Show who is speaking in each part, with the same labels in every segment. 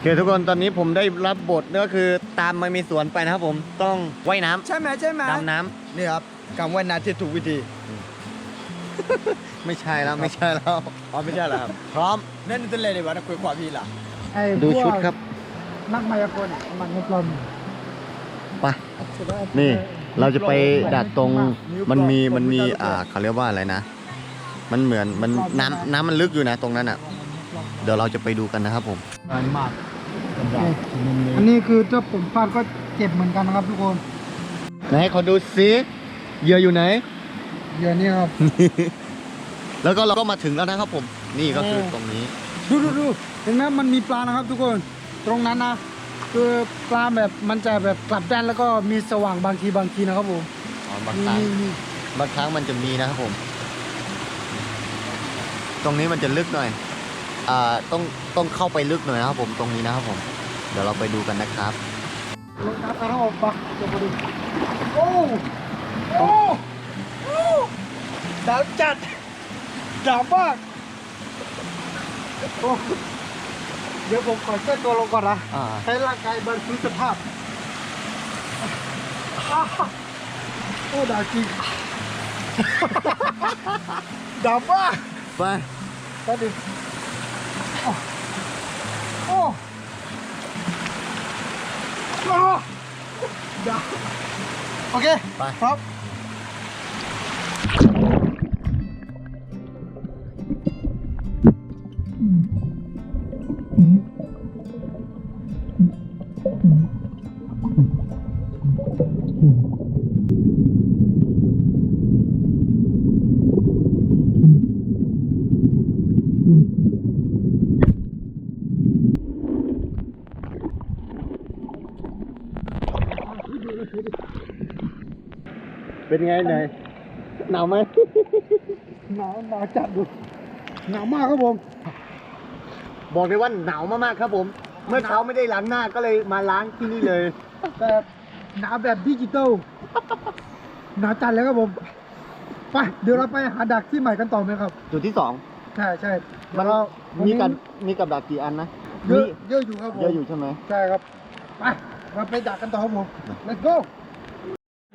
Speaker 1: เคทุกคนตอนนี้ผมได้รับบทก็คือตามมามีสวนไปนะครับผมต้องว่ายน้ำ
Speaker 2: ใช่ไหมใช่ไหม
Speaker 1: ดำน้ำ
Speaker 2: นี่ครับการว่ายน้ำที่ถูกวิธี
Speaker 1: ไม่ใช่แล้วไม่ใช่แล้ว
Speaker 2: อ๋อไม่ใช่เหรอครับ
Speaker 1: พร้อม
Speaker 2: นั่นเป็นเลยดีวะนะคุยความพี่ล่ะ
Speaker 3: ไอ้
Speaker 1: ดู
Speaker 3: พวก
Speaker 1: ชุดครับ
Speaker 3: นักมายากลมันไม่ปลอม
Speaker 1: ไปนี่ เราจะไปดัดตรงมันมีมันมีอ่าเขาเรียกว่าอะไรนะ มันเหมือนมันน้ำน้ำมันลึกอยู่นะตรงนั้นอะ เดี๋ยวเราจะไปดูกันนะครับผม
Speaker 2: นานมาก
Speaker 3: อันนี้คือถ้าผมพลาดก็เจ็บเหมือนกันนะครับทุกคน
Speaker 1: ไหนขอดูซิเหยื่ออยู่ไหน
Speaker 3: เดี๋ยวนี้ครับ
Speaker 1: แล้วก็เราก็มาถึงแล้วนะครับผม นี่ก็คือตรงนี้
Speaker 3: ดูดูดูเห็นไหมมันมีปลานะครับ ทุกคน ตรงนั้นนะคือปลาแบบมันจะแบบกลับด้านแล้วก็มีสว่างบางทีบางทีนะครับผม
Speaker 1: อ๋อบางครั้ง
Speaker 3: นี่นี่
Speaker 1: บางครั้งมันจะมีนะครับผม ตรงนี้มันจะลึกหน่อยอ่า ต้องต้องเข้าไปลึกหน่อยนะครับผมตรงนี้นะครับผม เดี๋ยวเราไปดูกันนะครับ
Speaker 3: ลงน้ำเอาออกปะเดี๋ยวมาดูโอ้โอ้โอ้ดาวจัดดาวมากโอ้เดี๋ยวผมขอเช็ดตัวลงก่อนนะ
Speaker 1: อ่า
Speaker 3: ให้ร่างกายบรรทุสภาพอ้าวโอ้ดาวจริงดาวมาก
Speaker 1: ไป
Speaker 3: ไปดิ โอ้โอ้โอ้ดาวโเค
Speaker 1: ไป
Speaker 3: พร้อม
Speaker 1: เป็นไงเหนื่อยหนาวไหม
Speaker 3: หนาวหนาวจัดดูหนาวมากครับผม
Speaker 1: บอกเลยว่าหนาวมากๆครับผม เมื่อเช้าไม่ได้ล้างหน้าก็เลยมาล้างที่นี่เลย
Speaker 3: แต่หนาวแบบดิจิตอลหนาวจัดเลยครับผมไปเดี๋ยวเราไปหาดักที่ใหม่กันต่อไหมครับ
Speaker 1: จุดที่สอง
Speaker 3: ใช่ใช่
Speaker 1: มัน
Speaker 3: เดี๋ยวเรา
Speaker 1: มีกับมีกับดักกี่อันนะ
Speaker 3: เยอะเยอะอยู่ครับผม
Speaker 1: เยอะอยู่ใช่ไหม
Speaker 3: ใช่ครับไปเราไปดักกันต่อครับผม let's go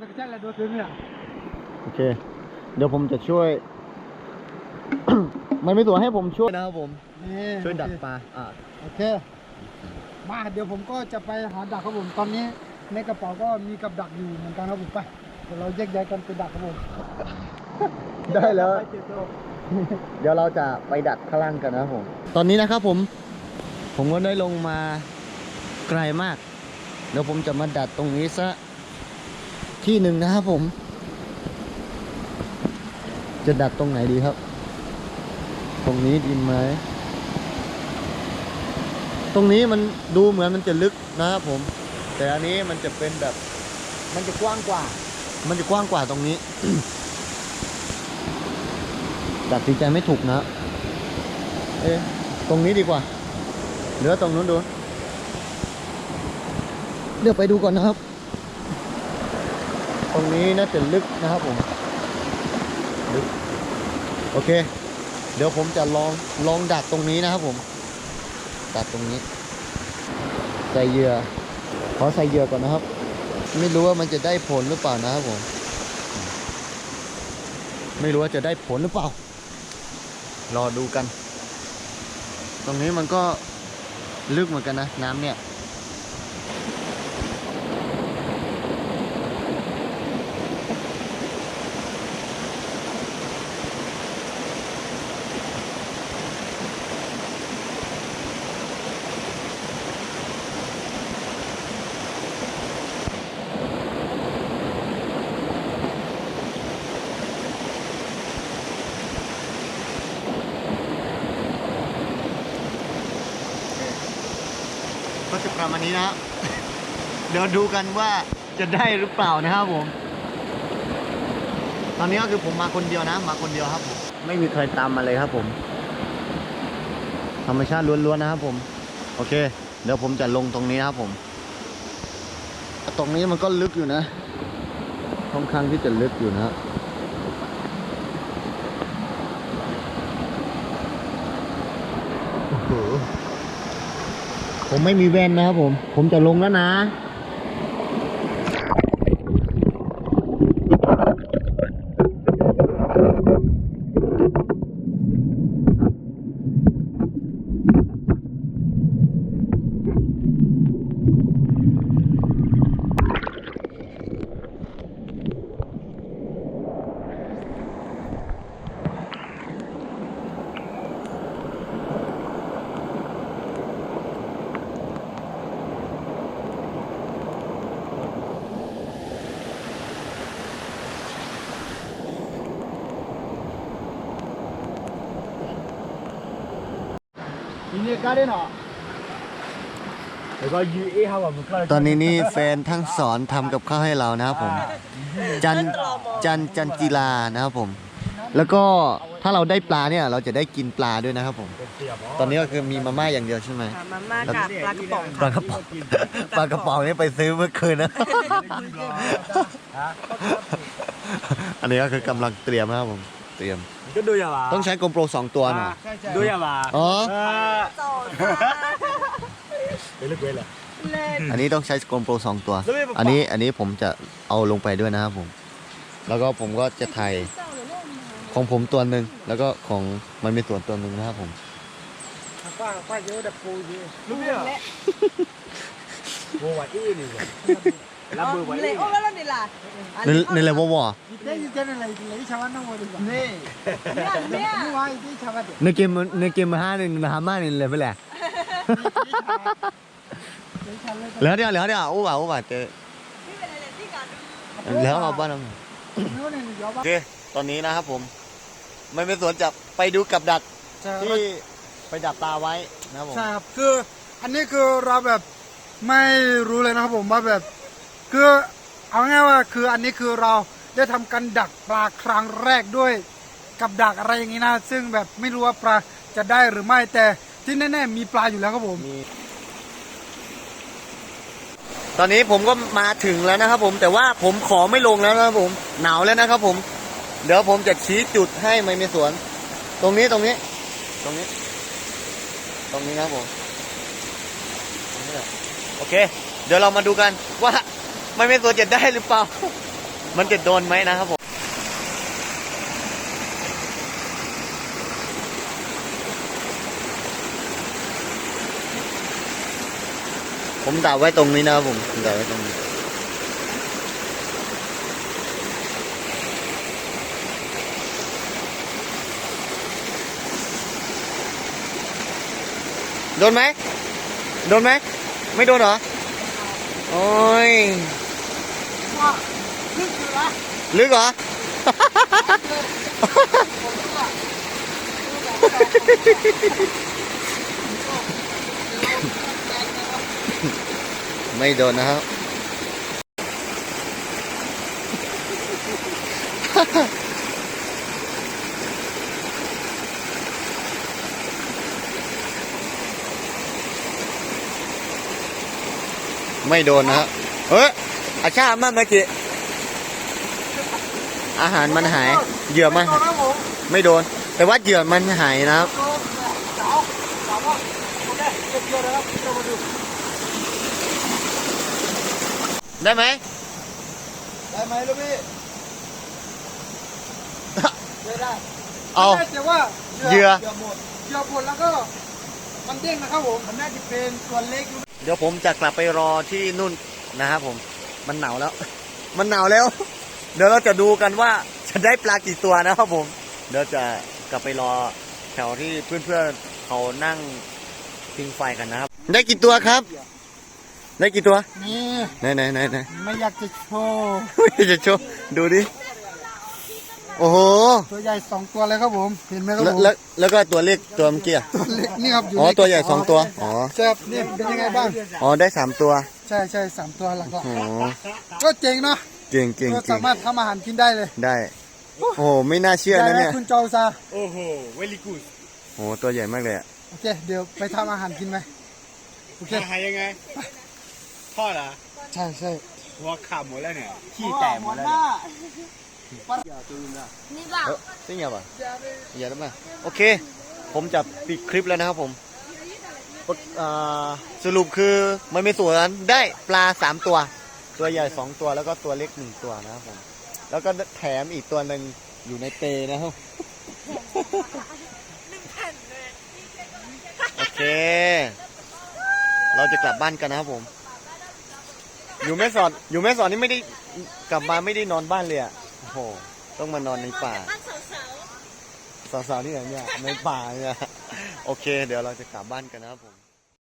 Speaker 3: นักแจ้งอะไรโดนซื้อเนี่ย
Speaker 1: โอเค เดี๋ยวผมจะช่วย มันไม่ตัวให้ผมช่วยนะครับผม
Speaker 3: นี่
Speaker 1: ช่วยดักปลาอ่า
Speaker 3: โอเค มาเดี๋ยวผมก็จะไปหาดักครับผมตอนนี้ ในกระเป๋าก็มีกับดักอยู่เหมือนกันครับผมไปเดี๋ยวเราแยกย้ายกันไปดักครับผม
Speaker 1: ได้แล้ว
Speaker 3: ไปเจอตัว
Speaker 1: เดี๋ยวเราจะไปดักข้างล่างกันนะครับผม ตอนนี้นะครับผม ผมก็ได้ลงมาไกลมาก เดี๋ยวผมจะมาดัดตรงนี้ซะที่หนึ่งนะครับผม จะดัดตรงไหนดีครับ ตรงนี้ดีไหม ตรงนี้มันดูเหมือนมันจะลึกนะครับผม แต่อันนี้มันจะเป็นแบบ มันจะกว้างกว่า มันจะกว้างกว่าตรงนี้ตัดสินใจไม่ถูกนะ เอ๊ะตรงนี้ดีกว่าหรือตรงนู้นดูเดี๋ยวไปดูก่อนนะครับ ตรงนี้น่าจะลึกนะครับผม โอเค เดี๋ยวผมจะลองลองดักตรงนี้นะครับผม ดักตรงนี้ ใส่เหยื่อขอใส่เหยื่อก่อนนะครับ ไม่รู้ว่ามันจะได้ผลหรือเปล่านะครับผม ไม่รู้ว่าจะได้ผลหรือเปล่า รอดูกัน ตรงนี้มันก็ลึกเหมือนกันนะ น้ำเนี่ย ประมาณนี้นะ เดี๋ยวดูกันว่าจะได้หรือเปล่านะครับผม ตอนนี้ก็คือผมมาคนเดียวนะ มาคนเดียวครับผมไม่มีใครตามมาเลยครับผม ธรรมชาติล้วนๆนะครับผม โอเค เดี๋ยวผมจะลงตรงนี้นะครับผม ตรงนี้มันก็ลึกอยู่นะค่อนข้างที่จะลึกอยู่นะโอ้โห โห ผมไม่มีแว่นนะครับผม ผมจะลงแล้วนะ ตอนนี้นี่แฟนทั้งสอนทำกับข้าวให้เรานะครับผม จันจันจันจีลานะครับผม แล้วก็ถ้าเราได้ปลาเนี่ยเราจะได้กินปลาด้วยนะครับผม ตอนนี้ก็คือมีมาม่าอย่างเดียวใช่ไหม
Speaker 4: ค่ะมาม่ากับปลากระป๋อง
Speaker 1: ปลากระป๋องปลากระป๋องนี่ไปซื้อเมื่อคืนนะ อันนี้ก็คือกำลังเตรียมนะครับผม เตรียม
Speaker 2: ก็ดูอย่าว่า
Speaker 1: ต้องใช้ GoPro สองตัวหน่อย
Speaker 2: ดูอย่าว่า
Speaker 1: อ๋อ
Speaker 4: สอง
Speaker 2: เดี๋ยวเลิกเว้ยเลย
Speaker 4: เล่น
Speaker 1: อันนี้ต้องใช้ GoPro สองตัว
Speaker 2: แล้วไม่บอก
Speaker 1: อันนี้อันนี้ผมจะเอาลงไปด้วยนะครับผม แล้วก็ผมก็จะถ่ายของผมตัวหนึ่งแล้วก็ของมันมีส่วนตัวหนึ่งนะครับผม
Speaker 2: ป้าป้าเยอะแต่ปูเยอะรู้ไหมอะโว้ยอีนี่เลยรับมือไว้
Speaker 4: เลยโอ้แล้วนี่ล่ะ
Speaker 1: ในในเลเวลวอ
Speaker 2: นี่เนี่ย
Speaker 4: เนี่ย
Speaker 1: ในเกมในเกมมาห้าหนึ่งมาห้ามาหนึ่งเลยไปแหละแล้วเดี๋ยวแล้วเดี๋ยวโอ้บ่าโอ้บ่าเจอ
Speaker 4: นี่เป็นอะไรที่การ
Speaker 1: แล้วเราบ้านเราโอเคตอนนี้นะครับผม ไม่เป็นสวนจะไปดูกับดักที่ไปดักปลาไว้นะครับผม
Speaker 3: ใช่ครับคืออันนี้คือเราแบบไม่รู้เลยนะครับผมว่าแบบ คือเอาง่ายว่าคืออันนี้คือเราได้ทำการดักปลาครั้งแรกด้วย กับดักอะไรอย่างนี้นะซึ่งแบบไม่รู้ว่าปลาจะได้หรือไม่แต่ที่แน่ๆมีปลาอยู่แล้วครับผม
Speaker 1: ตอนนี้ผมก็มาถึงแล้วนะครับผมแต่ว่าผมขอไม่ลงแล้วนะครับผมหนาวแล้วนะครับผม เดี๋ยวผมจะชี้จุดให้ไม่มีสวน ตรงนี้ตรงนี้ ตรงนี้ ตรงนี้นะครับผมตรงนี้แหละโอเค เดี๋ยวเรามาดูกันว่า มันไม่สวนจะได้หรือเปล่า มันจะโดนไหมนะครับผมผมดักไว้ตรงนี้นะครับผมดักไว้ตรงนี้โดนไหมโดนไหม ไม่โดนเหรอ โอ้ย ลึกเหรอ ไม่โดนนะครับ ไม่โดนนะครับเฮ้ย อาชามาเมื่อกี้อาหารมันหาย เหยื่อมันไม่โดน แต่ว่าเหยื่อมันหายนะครับได้ไหม
Speaker 3: ได้ไหมลูกพี่ไม่ได้
Speaker 1: เอา
Speaker 3: แต่ว่า
Speaker 1: เหยื่อ
Speaker 3: เหยื่อหมดเหยื่อหมดแล้วก็มันเด้งนะครับผมมันน่าจะเป็นตัวเล็ก
Speaker 1: เดี๋ยวผมจะกลับไปรอที่นู่นนะครับผม มันหนาวแล้ว มันหนาวแล้ว เดี๋ยวเราจะดูกันว่าจะได้ปลากี่ตัวนะครับผม เดี๋ยวจะกลับไปรอแถวที่เพื่อนๆเขานั่งพิงไฟกันนะครับ ได้กี่ตัวครับ ได้กี่ตัว
Speaker 3: นี่
Speaker 1: ไหนไหนไหนไหน
Speaker 3: ไม่อยากจะโชว์
Speaker 1: ไม่จะโชว์ ดูดิ โอ้โห
Speaker 3: ตัวใหญ่สองตัวเลยครับผมเห็นไหมครับ
Speaker 1: แล้ว
Speaker 3: ผม
Speaker 1: แล้วแล้วก็ตัวเล็กตัวเมื่อกี้อะ
Speaker 3: ตัวเล็กนี่ครับยู่
Speaker 1: อ๋อ
Speaker 3: ใน
Speaker 1: ตัวใหญ่สองตัวอ๋อ
Speaker 3: ใช่ครับนี่เป็นยังไงบ้าง
Speaker 1: อ๋อได้สามตัว
Speaker 3: ใช่ใช่สามตัวหลัก
Speaker 1: อ๋อ
Speaker 3: ๆก็เจ๋งเนาะ
Speaker 1: เก่งเก่ง
Speaker 3: ก็
Speaker 1: เก่
Speaker 3: สางมารถทำอาหารกินได้เลย
Speaker 1: ได้โอ้โหไม่น่าเชื่อนะเนี่ย
Speaker 3: ได้ไหมคุณโจซา
Speaker 2: โอ้โหเวลิกูด
Speaker 1: โอ้โหตัวใหญ่มากเลยอะ
Speaker 3: โอเคเดี๋ยวไปทำอาหารกินไหมโอเค
Speaker 2: หายยังไงทอดเหรอ
Speaker 3: ใช่ใช่
Speaker 2: หัวขาดหมดแล้วเนี่ยขี้แตกหมดแล้วเนี่ย
Speaker 4: นี่ล่ะ
Speaker 1: เออจริงเหรอปะอย่าได้ไหมโอเค ผมจะปิดคลิปแล้วนะครับผมเอ่อสรุปคือมันมีสวนได้ปลาสามตัว ตัวใหญ่สองตัวแล้วก็ตัวเล็กหนึ่งตัวนะครับผม แล้วก็แถมอีกตัวหนึ่งอยู่ในเปนะครับ โอเค เราจะกลับบ้านกันนะครับผม อยู่แม่สอดอยู่แม่สอดนี่ไม่ได้กลับมาไม่ได้นอนบ้านเลยอะโอ้โห ต้องมานอนในป่า
Speaker 4: บ้านสาวๆ
Speaker 1: สาวๆที่ไหนเนี่ย ในป่าเนี่ย โอเค เดี๋ยวเราจะกลับบ้านกันนะครับผม